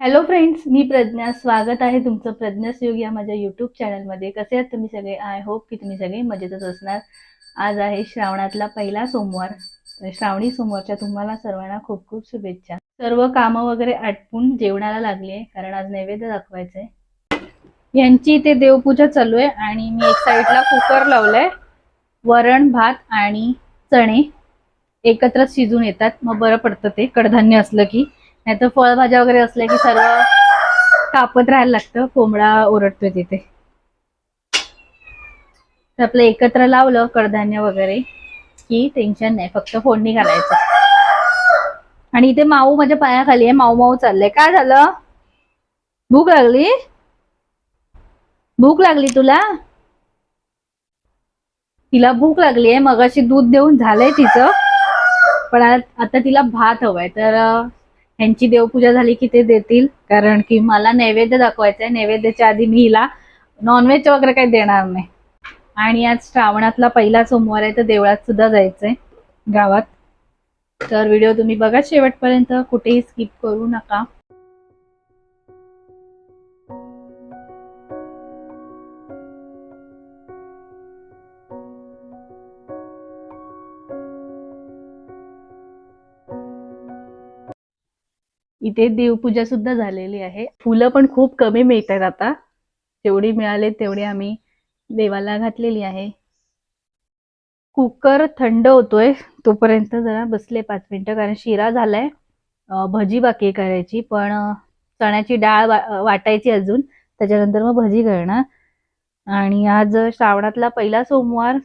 Hello friends मी प्रज्ञा. स्वागत आहे तुमचं प्रज्ञास योग या माझ्या यूट्यूब चॅनलमध्ये कसे आहात तुम्ही सगळे? आय होप की तुम्ही सगळे मजेतच असणार. आज आहे श्रावणातला पहिला सोमवार. श्रावणी सोमवारच्या तुम्हाला सर्वांना खूप खूप शुभेच्छा. सर्व कामं वगैरे आटपून जेवणाला लागली आहे कारण आज नैवेद्य दाखवायचं आहे यांची इथे देवपूजा चालू आहे आणि मी एक साईडला कुकर लावलाय. वरण भात आणि चणे एकत्र शिजून येतात. मग बरं पडतं ते. कडधान्य असलं की. नाहीतर फळभाज्या वगैरे असल्या की सर्व कापत राहायला लागतं. कोंबडा ओरडतोय तिथे. तर आपलं एकत्र लावलं कडधान्य वगैरे की टेन्शन नाही. फक्त फोडणी घालायचं. आणि इथे माऊ माझ्या पायाखाली आहे. माऊ माऊ चाललंय. काय झालं? भूक लागली? भूक लागली तुला? तिला भूक लागली आहे. मगाशी दूध देऊन झालंय तिचं. पण आता तिला भात हवाय. तर ह्यांची देवपूजा झाली की ते देतील. कारण की मला नैवेद्य दाखवायचा आहे नैवेद्याच्या आधी मी हिला नॉनव्हेज वगैरे काही देणार नाही. आणि आज श्रावणातला पहिला सोमवार आहे तर देवळात सुद्धा जायचंय गावात. तर व्हिडिओ तुम्ही बघा शेवटपर्यंत. कुठेही स्किप करू नका. इथे देवपूजा सुद्धा झालेली आहे. फुलं पण खूप कमी मिळतात आता. जेवढी मिळाले तेवढी आम्ही देवाला घातलेली आहे. कुकर थंड होतोय तोपर्यंत जरा बसले पाच मिनिटं कारण शिरा झालाय. भजी बाकी करायची पण चण्याची डाळ वा- वाटायची अजून. त्याच्यानंतर मग भजी करणार. आणि आज श्रावणातला पहिला सोमवार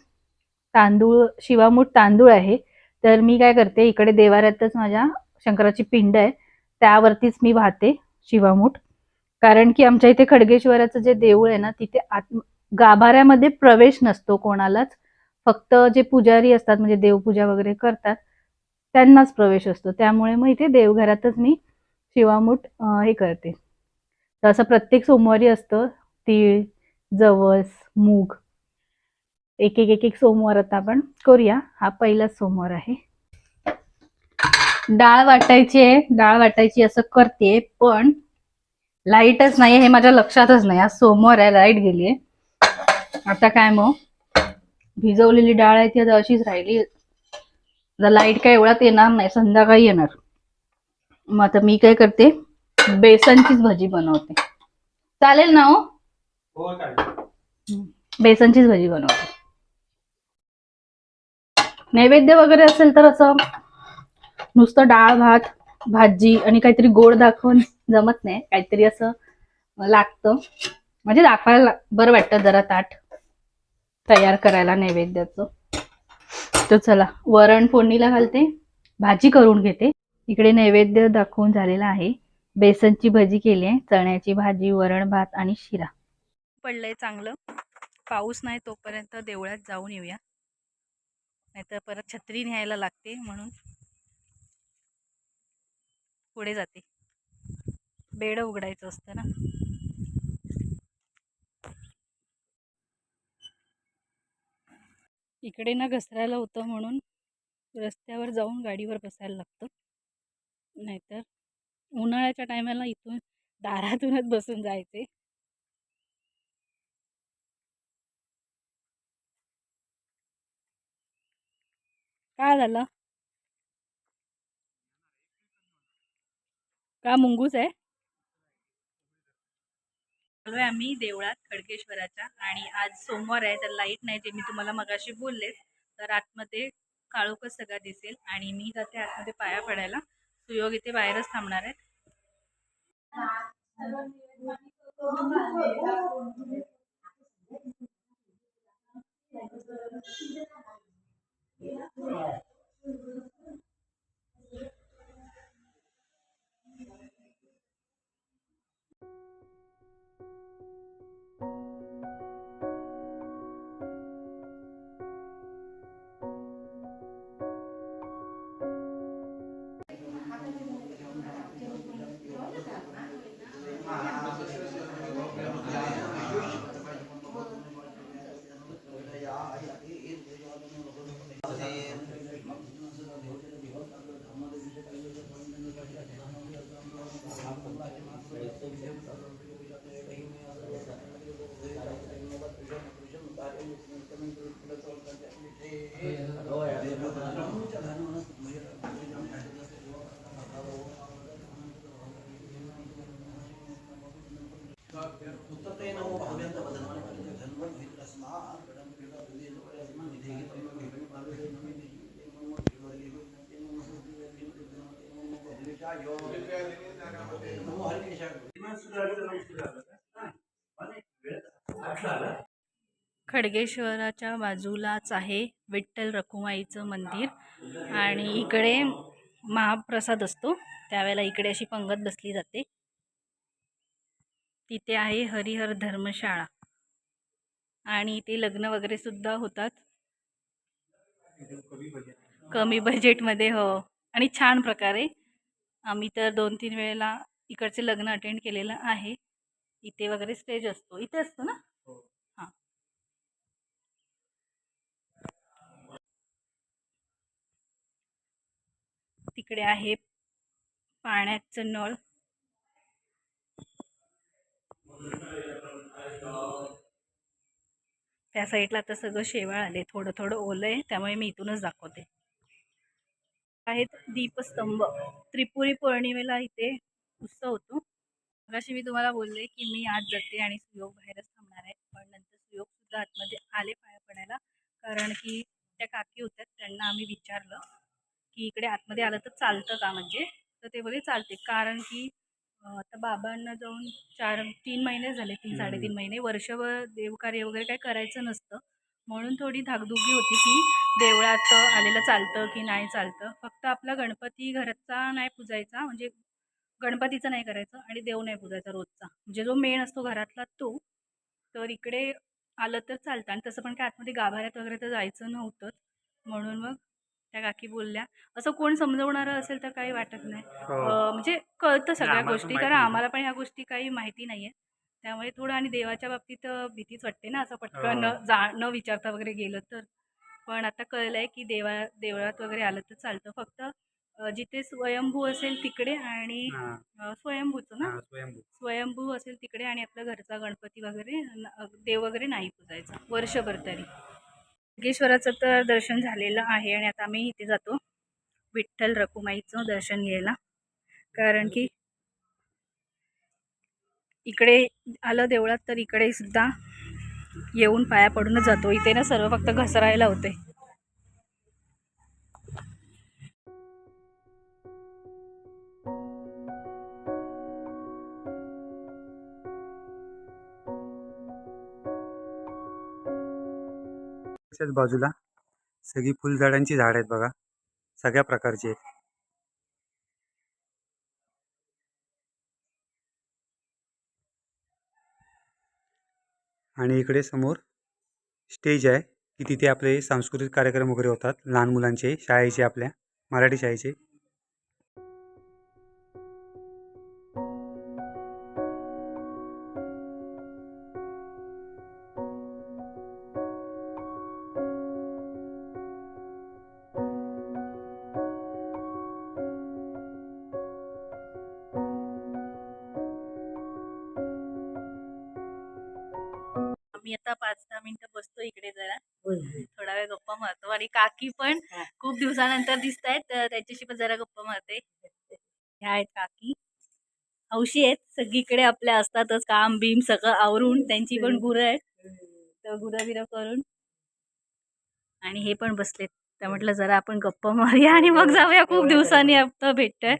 तांदूळ शिवामूठ तांदूळ आहे. तर मी काय करते इकडे देवाऱ्यातच माझ्या शंकराची पिंड आहे. त्यावरतीच मी वाहते शिवामूठ. कारण की आमच्या इथे खडगेश्वराचं जे देऊळ आहे ना तिथे आत गाभाऱ्यामध्ये प्रवेश नसतो कोणालाच. फक्त जे पुजारी असतात म्हणजे देवपूजा वगैरे करतात त्यांनाच प्रवेश असतो. त्यामुळे मग इथे देवघरातच मी शिवामूठ हे करते. तर असं प्रत्येक सोमवारी असतं तीळ जवस मूग. एक एक एक एक सोमवार आता आपण करूया. हा पहिलाच सोमवार आहे. डाळ वाटायची आहे डाळ वाटायची असं करते पण लाईटच नाही हे माझ्या लक्षातच नाही. आज सोमवार आहे लाइट गेली आहे. आता काय मग? भिजवलेली डाळ आहे ती आता अशीच राहिली. लाइट काय एवढ्यात येणार नाही संध्याकाळी येणार. मग आता मी काय करते? बेसनचीच भजी बनवते. चालेल ना हो? हो बेसनचीच भजी बनवते. नैवेद्य वगैरे असेल तर असं नुसतं डाळ भात भाजी आणि काहीतरी गोड दाखवून जमत नाही. काहीतरी असं लागतं. म्हणजे दाखवायला बरं वाटतं जरा ताट तयार करायला नैवेद्याचं. तर चला वरण फोडणीला घालते. भाजी करून घेते. इकडे नैवेद्य दाखवून झालेला आहे. बेसनची भजी केली आहे. चण्याची भाजी वरण भात आणि शिरा. पडलंय चांगलं. पाऊस नाही तोपर्यंत देवळात जाऊन येऊया. नाहीतर परत छत्री न्यायला लागते म्हणून. पुढे जाते. बेड उघडायचं असतं ना. इकडे ना घसरायला होतं म्हणून रस्त्यावर जाऊन गाडीवर बसायला लागतं. नाहीतर उन्हाळ्याच्या टायमाला इथून दारातूनच बसून जायचे. काय झालं? का मुंगूस आहे? आलोय आम्ही देवळात खडकेश्वराच्या आणि आज सोमवार आहे तर लाइट नाही ते मी तुम्हाला मगाशी बोलले तर आतमध्ये काळोखच सगळा दिसेल आणि मी जाते आतमध्ये पाया पडायला. सुयोग इथे बाहेरच थांबणार आहे. खडगेश्वराच्या बाजूलाच आहे विठ्ठल रखुमाईचं मंदिर आणि इकडे महाप्रसाद असतो. त्यावेळेला इकडे अशी पंगत बसली जाते. तिथे आहे हरिहर धर्मशाळा. आणि इथे लग्न वगैरे सुद्धा होतात. कमी बजेटमध्ये हो. आणि छान प्रकारे आम्ही तर दोन तीन वेळेला इकडचे लग्न अटेंड केलेलं आहे. इथे वगैरे स्टेज असतो. इथे असतो ना? हां. तिकडे आहे पाण्याचं नळ. त्या साईडला आता सगळं शेवाळ आले थोडं थोडं ओलं आहे. त्यामुळे मी इथूनच दाखवते. आहेत दीपस्तंभ. त्रिपुरी पौर्णिमेला इथे उत्सव होतो. मगाशी मी तुम्हाला बोलले की मी आज जाते आणि सुयोग बाहेरच थांबणार आहे. पण नंतर सुयोग सुद्धा आतमध्ये आले पाया पडायला. कारण की त्या काकी होत्या त्यांना आम्ही विचारलं की इकडे आतमध्ये आलं तर चालतं का म्हणजे? तर ते बोले चालते. कारण की आता बाबांना जाऊन चार तीन महिने झाले तीन साडेतीन महिने. वर्षभर देवकार्य वगैरे काही करायचं नसतं. म्हणून थोडी धाकधुकी होती की देवळात आलेलं चालतं की नाही चालतं. फक्त आपला गणपती घरचा नाही पूजायचा म्हणजे गणपतीचा नाही करायचं आणि देव नाही पूजायचा रोजचा. म्हणजे जो मेन असतो घरातला तो. तर इकडे आलं तर चालतं आणि तसं पण काय आतमध्ये गाभाऱ्यात वगैरे तर जायचं नव्हतंच. म्हणून मग त्या काकी बोलल्या असं कोण समजवणारं असेल तर काही वाटत नाही. अं, म्हणजे कळतं सगळ्या गोष्टी कारण. आम्हाला पण ह्या गोष्टी काही माहिती नाही आहे त्यामुळे थोडं आणि देवाच्या बाबतीत भीतीच वाटते ना असं पटकन न हो. जा न विचारता वगैरे गेलं तर. पण आता कळलं आहे की देवा देवळात वगैरे आलं तर चालतं. फक्त अं, जिथे स्वयंभू असेल तिकडे आणि हा, अं, स्वयंभूचं ना? हा, स्वयंभू. स्वयंभू असेल तिकडे आणि आपला घरचा गणपती वगैरे न- देव वगैरे नाही पूजायचा वर्षभर तरी. योगेश्वराचं तर दर्शन झालेलं आहे आणि आता आम्ही इथे जातो. विठ्ठल रखुमाईचं दर्शन घ्यायला. कारण की इकडे आलं देवळात तर इकडे सुद्धा येऊन पाया पडूनच जातो. इथे ना सर्व फक्त घसरायला होते. बाजूला सगळी फुलझाडांची झाड आहेत बघा. सगळ्या प्रकारची आहेत. आणि इकडे समोर स्टेज आहे की तिथे आपले सांस्कृतिक कार्यक्रम वगैरे होतात. लहान मुलांचे शाळेचे आपल्या मराठी शाळेचे. पाच दहा मिनिटं बसतो इकडे जरा. थोडा वेळ गप्पा मारतो. आणि काकी पण खूप दिवसानंतर दिसत आहेत तर त्याच्याशी पण जरा गप्पा मारते. ह्या आहेत काकी. हौशी आहेत. सगळीकडे आपल्या असतातच काम बीम सगळं आवरून त्यांची पण गुरं आहेत. तर गुरं बिरं करून. आणि हे पण बसलेत. तर म्हटलं जरा आपण गप्पा मारूया आणि मग जाऊया. खूप दिवसांनी आता भेटतोय.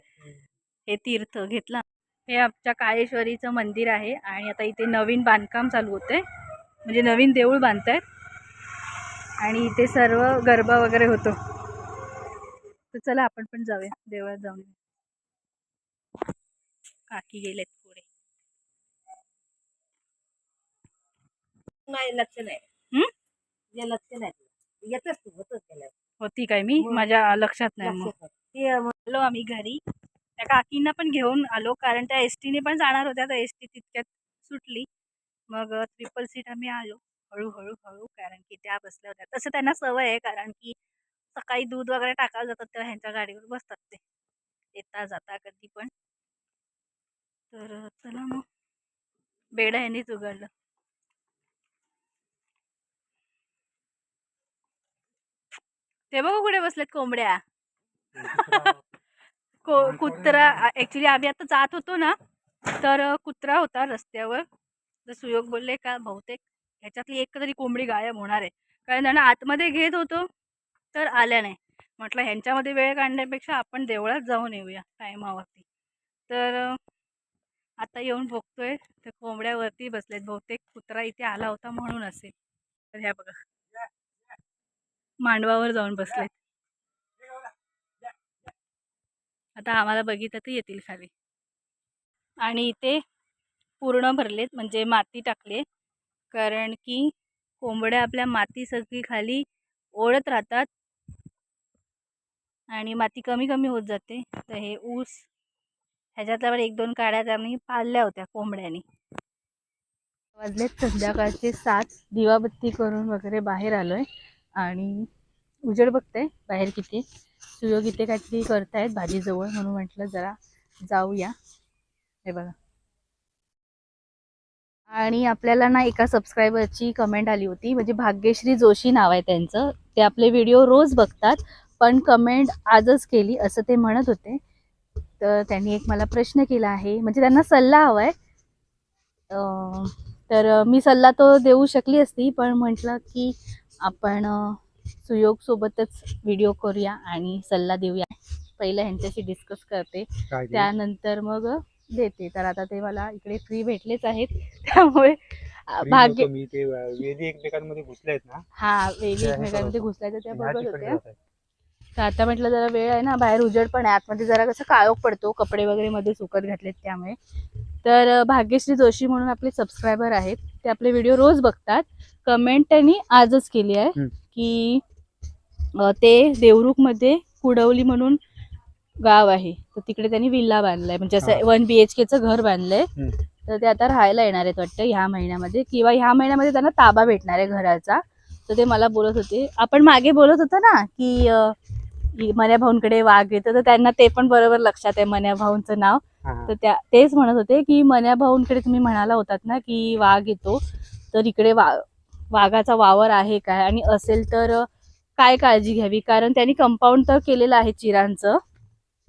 हे तीर्थ घेतला. हे आमच्या काळेश्वरीचं मंदिर आहे. आणि आता इथे नवीन बांधकाम चालू होतंय. म्हणजे नवीन देऊळ बांधतायत. आणि इथे सर्व गरबा वगैरे होतो. तर चला आपण पण जाऊया देवळात जाऊन. काकी गेलेत पुढे. नाही लक्ष नाही. हं? लक्ष नाही येतच तू होतच होती काय मी. माझ्या लक्षात नाही आलो आम्ही घरी. त्या काकींना पण घेऊन आलो कारण त्या एस टीने पण जाणार होत्या तर एस टी तितक्यात सुटली. मग ट्रिपल सीट आम्ही आलो हळूहळू हळू कारण की त्या बसल्या होत्या. तसं त्यांना सवय आहे कारण की सकाळी दूध वगैरे टाकायला जातात तेव्हा ह्यांच्या गाडीवर बसतात ते. येता जाता कधी पण. तर चला मग. बेडा ह्यांनीच उघडलं. ते बघू कुठे बसलेत कोंबड्या. को कुत्रा ॲक्च्युली आम्ही आता जात होतो ना तर कुत्रा होता रस्त्यावर. तर सुयोग बोलले का बहुतेक ह्याच्यातली एक तरी कोंबडी गायब होणार आहे. कारण त्यांना आतमध्ये घेत होतो तर आल्या नाही. म्हटलं ह्यांच्यामध्ये वेळ काढण्यापेक्षा आपण देवळात जाऊन येऊया टायमावरती. तर आता येऊन बघतोय तर कोंबड्यावरती बसलेत. बहुतेक कुत्रा इथे आला होता म्हणून असेल. तर ह्या बघा. मांडवावर जाऊन बसलेत. आता आम्हाला बघितलं तर येतील खाली. आणि इथे पूर्ण भरलेत म्हणजे माती टाकले कारण की कोंबड्या आपल्या माती सगळी खाली ओढत राहतात. आणि माती कमी कमी होत जाते. तर हे ऊस ह्याच्यातल्या पण एक दोन काड्या त्यांनी पाळल्या होत्या कोंबड्यानी. वाजलेत संध्याकाळचे सात. दिवाबत्ती करून वगैरे बाहेर आलोय. आणि उजेड बघते बाहेर किती. सुयोग इथे काहीतरी करतायत भाजीजवळ म्हणून म्हटलं जरा जाऊया. हे बघा. आणि आपल्याला ना एका सबस्क्रायबरची कमेंट आली होती. म्हणजे भाग्यश्री जोशी नाव आहे त्यांचं. ते आपले व्हिडिओ रोज बघतात. पण कमेंट आजच केली असं ते म्हणत होते. तर त्यांनी एक मला प्रश्न केला आहे. म्हणजे त्यांना सल्ला हवा आहे तर मी सल्ला तो देऊ शकली असती पण म्हटलं की आपण सुयोगसोबतच व्हिडिओ करूया आणि सल्ला देऊया. पहिलं ह्यांच्याशी डिस्कस करते? त्यानंतर मग देते. तर आता ते मला इकडे फ्री भेटलेच आहेत. त्यामुळे भाग्य मी ते वेदी एकमेकांमध्ये घुसले आहेत ना. हा वेली एकमेकांमध्ये घुसल्या त्या बघत ठिकाणी होत्या. तर आता म्हटलं जरा वेळ आहे ना बाहेर उजेड पण आहे. आतमध्ये जरा कसं काळोख पडतो कपडे वगैरे मध्ये सुकत घातलेत त्यामुळे. तर भाग्यश्री जोशी म्हणून आपले सबस्क्रायबर आहेत. ते आपले व्हिडिओ रोज बघतात. कमेंट त्यांनी आजच केली आहे. की ते देवरुखमध्ये कुडवली म्हणून गाव आहे. तर तिकडे त्यांनी विल्ला बांधलाय. म्हणजे असं. वन बी एच केचं घर बांधलंय. तर ते आता राहायला येणार आहेत वाटतं ह्या महिन्यामध्ये. किंवा ह्या महिन्यामध्ये त्यांना ताबा भेटणार आहे घराचा. तर ते मला बोलत होते. आपण मागे बोलत होतो ना की मन्या भाऊंकडे वाघ येतं. तर त्यांना ते पण बरोबर लक्षात आहे मन्या भाऊंचं नाव. तर त्या तेच म्हणत होते की मन्या भाऊंकडे तुम्ही म्हणाला होतात ना की वाघ येतो. तर इकडे वा वाघाचा वावर आहे काय? आणि असेल तर काय काळजी घ्यावी? कारण त्यांनी कंपाऊंड तर केलेलं आहे चिरांचं.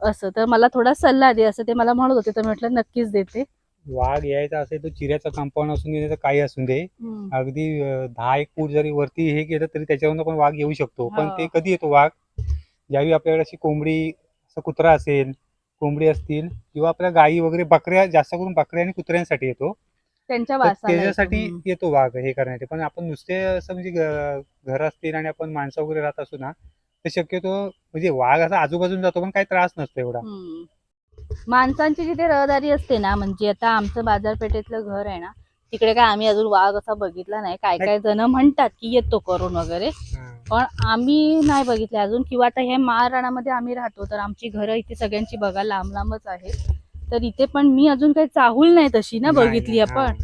असं. तर मला थोडा सल्ला दे असं ते मला म्हणत होते. तर मी म्हटलं नक्कीच देते. वाघ यायचा असेल तर चिऱ्याचा कंपाऊंड असून दे काही असून दे. अगदी दहा एक फूट जरी वरती हे केलं तरी त्याच्यावरून पण वाघ येऊ शकतो. पण. ते कधी येतो वाघ? ज्यावेळी आपल्याकडे अशी कोंबडी कुत्रा असेल कोंबडी असतील किंवा आपल्या गायी वगैरे बकऱ्या जास्त करून बकऱ्या आणि कुत्र्यांसाठी येतो त्यांच्या. त्याच्यासाठी. येतो वाघ हे करण्यासाठी. पण आपण नुसते असं म्हणजे घर असतील आणि आपण माणसं वगैरे राहत असू ना तर शक्यतो म्हणजे वाघ असा आजूबाजून जातो पण काही त्रास नसतो एवढा. हम्म. माणसांची जिथे रहदारी असते ना म्हणजे आता आमचं बाजारपेठेतलं घर आहे ना तिकडे काय आम्ही अजून वाघ असा बघितला नाही. काय काय जण म्हणतात की येतो करून वगैरे. हा. पण आम्ही नाही बघितले अजून किंवा आता हे महाराणामध्ये आम्ही राहतो तर आमची घरं इथे सगळ्यांची बघा लांब लांबच आहेत. तर इथे पण मी अजून काही चाहूल नाही तशी ना नाही, बघितली नाही, आपण.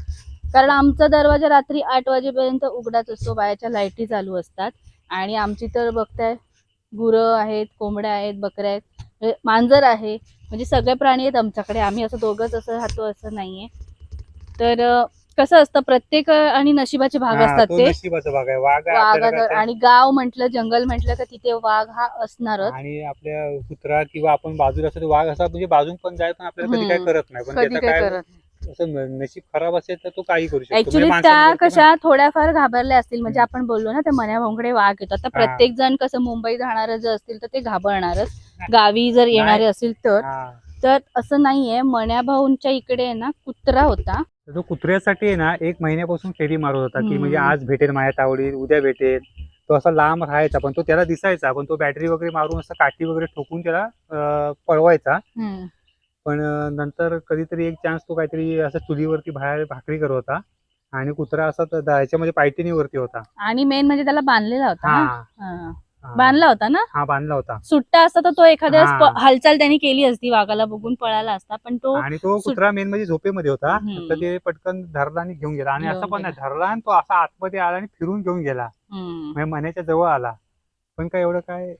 कारण आमचा दरवाजा रात्री आठ वाजेपर्यंत उघडाच असतो बायाच्या लाईटी चालू असतात. आणि आमची तर बघताय गुरं आहेत कोंबड्या आहेत बकऱ्या आहेत म्हणजे मांजर आहे. म्हणजे सगळे प्राणी आहेत आमच्याकडे. आम्ही असं दोघंच असं राहतो असं नाहीये. तर कसं असतं प्रत्येक आणि नशिबाचे भाग असतात तो ते. नशिबाचा भाग आहे. वाघ आहे वाघ आपल्याला काय आणि गाव म्हटलं जंगल म्हटलं का तिथे वाघ हा असणारच. आणि आपल्या कुत्रा किंवा आपण बाजूला असतो तो वाघ असा म्हणजे बाजून पण जाय पण आपल्याला कधी काय हम्म. करत नाही. पण कधी त्याचा काय काय करत असं नशीब खराब असेल तर तो काही करू शकतो. ऍक्च्युली म्हणजे त्या माणसांवरती कशा थोड्याफार घाबरल्या असतील. म्हणजे. आपण बोललो ना त्या मन्या भाऊंकडे वाघ येतो. आता हा. प्रत्येक जण कसं मुंबई जाणार जर असतील तर ते घाबरणारच. गावी जर येणारे असतील तर. हा. तर असं नाहीये. मन्या भाऊंच्या इकडे आहे ना कुत्रा होता. तर तो कुत्र्यासाठी आहे ना एक महिन्यापासून फेरी मारत होता की हम्म. म्हणजे आज भेटेल माझ्या तावडीत उद्या भेटेल. तो असा लांब राहायचा पण तो त्याला दिसायचा पण तो बॅटरी वगैरे मारून असं काठी वगैरे ठोकून त्याला अं, पळवायचा. हम्म. पण नंतर कधीतरी एक चान्स तो काहीतरी असं चुलीवरती बाहेर भाकरी करत होता आणि कुत्रा असा त- याच्यामध्ये पायटिनीवरती होता आणि मेन म्हणजे त्याला बांधलेला होता हा ना? हा. हा. बांधला होता ना हा बांधला होता सुट्टा असता तर तो एखाद्या हा. हालचाल त्यांनी केली असती वाघाला बघून पळाला असता पण तो आणि तो कुत्रा मेन म्हणजे झोपेमध्ये होता हम्म. तर ते पटकन धरला आणि घेऊन गेला आणि घेऊन असं पण नाही. धरला आणि तो असा आतमध्ये आला आणि फिरून घेऊन गेला हम्म. म्हणजे मण्याच्या जवळ आला पण काय एवढं काय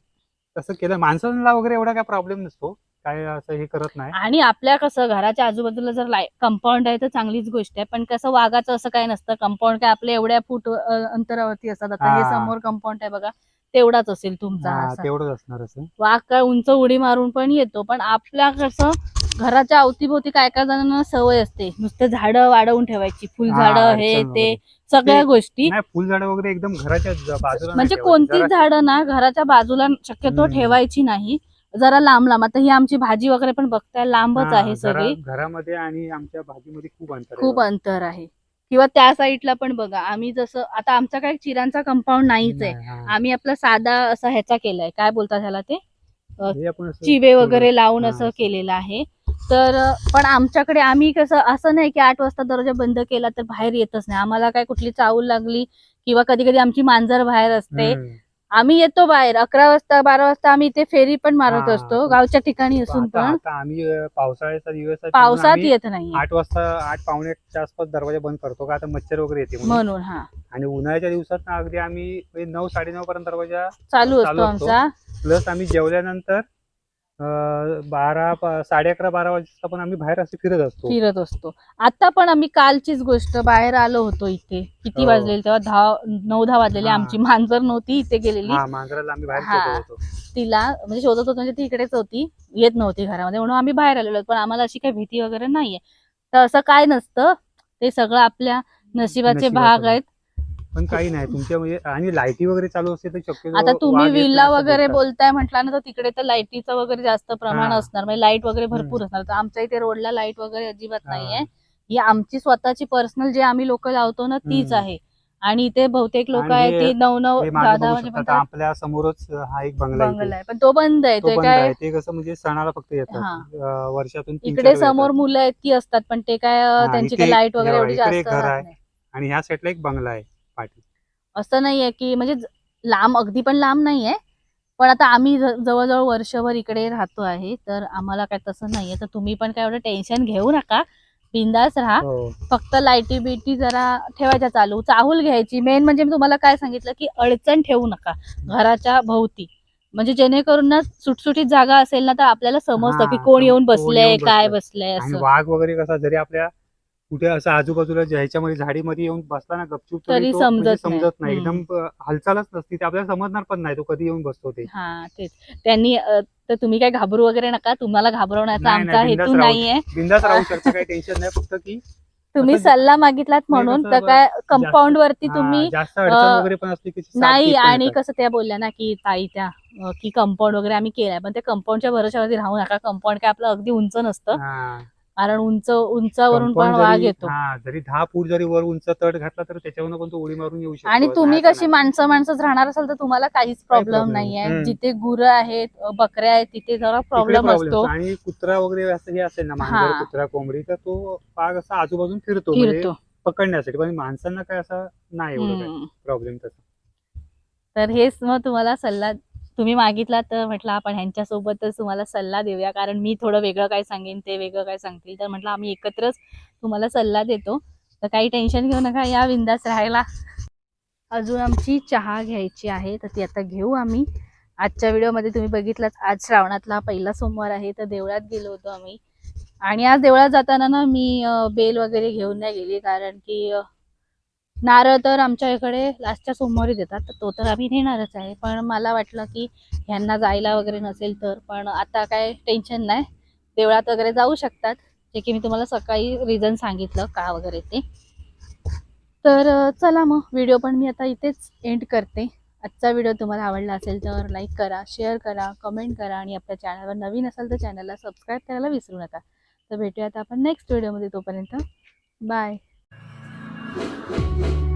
तसं केलं माणसांना वगैरे एवढा काय प्रॉब्लेम नसतो काय असं हे करत नाही. आणि आपल्या कसं घराच्या आजूबाजूला जर कंपाऊंड आहे तर चांगलीच गोष्ट आहे. पण कसं वाघाचं असं काय नसतं. कंपाऊंड काय आपल्या एवढ्या फूट अंतरावरती असतात. आता हे. समोर कंपाऊंड आहे बघा. तेवढाच असेल तुमचा हा. तेवढंच असणार असं वाघ काय उंच उडी मारून पण येतो. पण आपल्या कसं घराच्या अवतीभोवती काय काय जणांना सवय असते. नुसते झाडं वाढवून ठेवायची. फुलझाडं हा, हे ते. सगळ्या गोष्टी. फुलझाडं वगैरे एकदम घराच्या बाजूला म्हणजे. कोणतीच झाडं ना घराच्या बाजूला शक्यतो. ठेवायची नाही. जरा लांब लांब. आता ही आमची भाजी वगैरे पण बघताय लांबच आहे सगळी. घरामध्ये आणि आमच्या भाजीमध्ये खूप अंतर आहे खूप. अंतर आहे. किंवा त्या साईडला पण बघा आम्ही जसं आता आमचा काही चिरांचा कंपाऊंड नाहीच आहे. आम्ही आपला साधा असा ह्याचा केलाय. काय बोलतात ह्याला ते? चिवे वगैरे लावून असं. केलेलं आहे. तर पण आमच्याकडे आम्ही कसं असं नाही की आठ वाजता दरवाजा बंद केला तर बाहेर येतच नाही. आम्हाला काय कुठली चावल लागली किंवा कधी कधी आमची मांजर बाहेर असते. आम्ही येतो बाहेर. अकरा वाजता बारा वाजता आम्ही इथे फेरी पण मारत हा. असतो. गावच्या ठिकाणी असून आता पण. आता आम्ही अं, पावसाळ्याचा दिवस आहे पावसात आम्ही येत नाही आठ वाजता आठ पावणे आठच्या आसपास दरवाजा बंद करतो का? आता मच्छर वगैरे येते म्हणून. म्हणून हा. आणि उन्हाळ्याच्या दिवसात ना अगदी आम्ही म्हणजे नऊ साडेनऊ पर्यंत दरवाजा चालू चालू असतो असतो. आमचा. प्लस आम्ही जेवल्यानंतर बारा साडे अकरा बारा वाजता पण आम्ही बाहेर असे फिरत असतो. फिरत असतो. आता पण आम्ही कालचीच गोष्ट बाहेर आलो होतो इथे. किती हो. वाजलेले? तेव्हा दहा नऊ दहा वाजलेले. आमची मांजर नव्हती इथे गेलेली. मांजराला आम्ही बाहेर हा. तिला म्हणजे शोधत होतो म्हणजे ती इकडेच होती. येत नव्हती घरामध्ये. म्हणून आम्ही बाहेर आलेलो पण आम्हाला अशी काही भीती वगैरे नाहीये. तर असं काय नसतं. ते सगळं आपल्या नशिबाचं. भाग. आहेत. पण काही नाही. तुमच्या म्हणजे आणि लाईटी वगैरे चालू असते तर शक्यतो आता तुम्ही विल्ला असं वगैरे. बोलताय म्हटलं ना तर तिकडे तर लाईटीचं वगैरे जास्त प्रमाण. असणार. म्हणजे लाइट वगैरे भरपूर. असणार. तर आमच्या इथे रोडला लाइट वगैरे अजिबात. नाहीये. ही आमची स्वतःची पर्सनल जे आम्ही लोक लावतो ना तीच. आहे. आणि इथे बहुतेक लोक आहेत ती नऊ नऊ आता आपल्या समोरच हा एक बंगला आहे पण तो बंद आहे. तो काय ते कसं म्हणजे सणाला फक्त येतात. वर्षातून तीन इकडे समोर. मुलं आहेत ती असतात पण ते काय त्यांची काय लाइट वगैरे एवढी जास्त आणि ह्या साईडला एक बंगला आहे. पाठी असं नाहीये की म्हणजे लांब अगदी पण लांब नाहीये. पण आता आम्ही जवळजवळ वर्षभर इकडे राहतो आहे तर आम्हाला काय तसं नाहीये. तर तुम्ही पण काय एवढं टेन्शन घेऊ नका. बिंदास राहा. हो. फक्त लाईटी बिटी जरा ठेवायच्या चालू. चाहूल घ्यायची. मेन म्हणजे मी तुम्हाला काय सांगितलं की अडचण ठेवू नका. घराच्या भोवती. म्हणजे जेणेकरून ना सुटसुटीत जागा असेल ना तर आपल्याला समजतं की कोण येऊन बसलंय काय असं. वाघ वगैरे कसा जरी आपल्या कुठे असं आजूबाजूला ज्या ह्याच्यामध्ये झाडीमध्ये येऊन बसला ना गपचूप तरी तो म्हणजे समजत नाही. समजत नाही. हम्म. एकदम अं, हालचालच नसती. ते आपल्याला समजणार पण नाही. तो कधी येऊन बसतो ते. हा तेच. त्यांनी अं, तर तुम्ही काय घाबरू वगैरे नका. तुम्हाला घाबरवण्याचा नाही, आमचा हेतू राहू नाहीये. बिंदास राहू शकतं काही टेन्शन नाही. फक्त की तुम्ही सल्ला मागितलात म्हणून कसं तर काय कंपाऊंड वरती हा, तुम्ही जास्त अडचण अं, वगैरे पण असली की साप नाही पण आणि येतात. कसं त्या बोलल्या ना की ताई त्या अं, की कंपाऊंड वगैरे आम्ही केलाय. पण ते कंपाऊंडच्या भरोशावरती राहू नका. कंपाऊंड काय आपलं अगदी उंच नसतं. हा. कारण उंच उंचावरून पण वाघ येतो. हा जरी दहा फूट जरी वर उंच तट घातला तर त्याच्यावरून पण तो उडी मारून येऊ शकतो. आणि तुम्ही कशी माणसं माणसंच राहणार असाल तर तुम्हाला काहीच प्रॉब्लेम नाहीये. जिथे गुरं आहेत बकऱ्या आहेत तिथे जरा प्रॉब्लेम असतो. आणि कुत्रा वगैरे असं हे असेल ना. मांजर कुत्रा कोंबडी तर तो पाग असा आजूबाजून फिरतो म्हणजे फिरतो. पकडण्यासाठी. पण माणसांना काय असं नाही. प्रॉब्लेम तसा. तर हेच मग तुम्हाला सल्ला तुम्ही मागितला तर म्हटलं आपण ह्यांच्यासोबतच तुम्हाला सल्ला देऊया. कारण मी थोडं वेगळं काय सांगेन ते वेगळं काय सांगतील. तर म्हटलं आम्ही एकत्रच तुम्हाला सल्ला देतो. तर काही टेन्शन घेऊ नका या विंदास राहायला. अजून आमची चहा घ्यायची आहे तर ती आता घेऊ आम्ही. आजच्या व्हिडिओमध्ये तुम्ही बघितलाच आज श्रावणातला पहिला सोमवार आहे तर देवळात गेलो होतो आम्ही. आणि आज देवळात जाताना ना मी बेल वगैरे घेऊन नाही गेली कारण की नारळ तर आमच्या इकडे लास्टच्या सोमवारी देतात तर तो तर आम्ही नेणारच आहे. पण मला वाटलं की ह्यांना जायला वगैरे नसेल तर पण आता काय टेन्शन नाही. देवळात वगैरे जाऊ शकतात जे की मी तुम्हाला सकाळी रिझन सांगितलं का वगैरे ते. तर चला मग व्हिडिओ पण मी आता इथेच एंड करते. आजचा व्हिडिओ तुम्हाला आवडला असेल तर लाईक करा शेअर करा कमेंट करा आणि आपल्या चॅनलवर नवीन असाल तर चॅनलला सबस्क्राईब करायला विसरू नका. तर भेटूयात आपण नेक्स्ट व्हिडिओमध्ये तोपर्यंत. Bye Thank you.